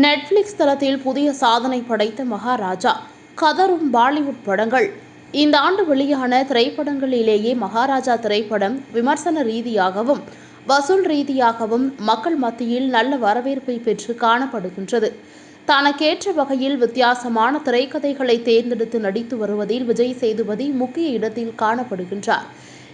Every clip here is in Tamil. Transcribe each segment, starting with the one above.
நெட்ஃப்ளிக்ஸ் தளத்தில் புதிய சாதனை படைத்த மகாராஜா கதரும் பாலிவுட் படங்கள். இந்த ஆண்டு வெளியான திரைப்படங்களிலேயே மகாராஜா திரைப்படம் விமர்சன ரீதியாகவும் வசூல் ரீதியாகவும் மக்கள் மத்தியில் நல்ல வரவேற்பை பெற்று காணப்படுகின்றது. தனக்கேற்ற வகையில் வித்தியாசமான திரைக்கதைகளை தேர்ந்தெடுத்து நடித்து வருவதில் விஜய் சேதுபதி முக்கிய இடத்தில் காணப்படுகின்றார்.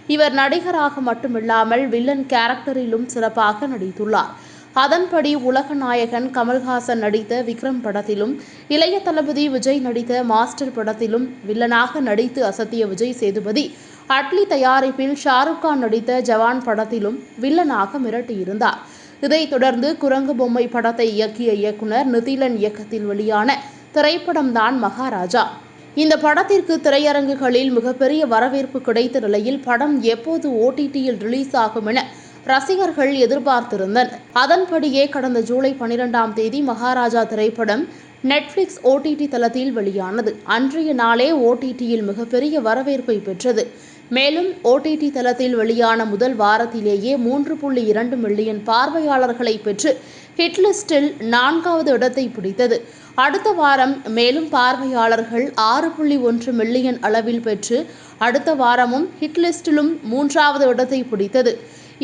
இவர் நடிகராக மட்டுமில்லாமல் வில்லன் கேரக்டரிலும் சிறப்பாக நடித்துள்ளார். அதன்படி உலக நாயகன் கமல்ஹாசன் நடித்த விக்ரம் படத்திலும் இளைய தளபதி விஜய் நடித்த மாஸ்டர் படத்திலும் வில்லனாக நடித்து அசத்திய விஜய் சேதுபதி அட்லி தயாரிப்பில் ஷாருக் கான் நடித்த ஜவான் படத்திலும் வில்லனாக மிரட்டியிருந்தார். இதைத் தொடர்ந்து குரங்கு பொம்மை படத்தை இயக்கிய இயக்குனர் நிதிலன் இயக்கத்தில் வெளியான திரைப்படம்தான் மகாராஜா. இந்த படத்திற்கு திரையரங்குகளில் மிகப்பெரிய வரவேற்பு கிடைத்த நிலையில் படம் எப்போது ஓடிடியில் ரிலீஸ் ஆகும் என ரசிகர்கள் எதிர்பார்த்திருந்தனர். அதன்படியே கடந்த ஜூலை பனிரெண்டாம் தேதி மகாராஜா திரைப்படம் நெட்ஃப்ளிக்ஸ் ஓடிடி தளத்தில் வெளியானது. அன்றைய நாளே ஓடிடியில் மிகப்பெரிய வரவேற்பை பெற்றது. மேலும் ஓடிடி தளத்தில் வெளியான முதல் வாரத்திலேயே மூன்று புள்ளி இரண்டு மில்லியன் பார்வையாளர்களை பெற்று ஹிட்லிஸ்டில் நான்காவது இடத்தை பிடித்தது. அடுத்த வாரம் மேலும் பார்வையாளர்கள் ஆறு புள்ளி ஒன்று மில்லியன் அளவில் பெற்று அடுத்த வாரமும் ஹிட்லிஸ்டிலும் மூன்றாவது இடத்தை பிடித்தது.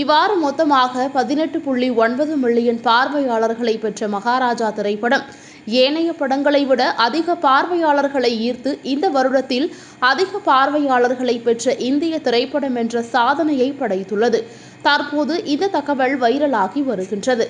இவ்வாறு மொத்தமாக பதினெட்டு புள்ளி ஒன்பது மில்லியன் பார்வையாளர்களை பெற்ற மகாராஜா திரைப்படம். ஏனைய படங்களை விட அதிக பார்வையாளர்களை ஈர்த்து இந்த வருடத்தில் அதிக பார்வையாளர்களை பெற்ற இந்திய திரைப்படம் என்ற சாதனையை படைத்துள்ளது. தற்போது இந்த தகவல் வைரலாகி வருகின்றது.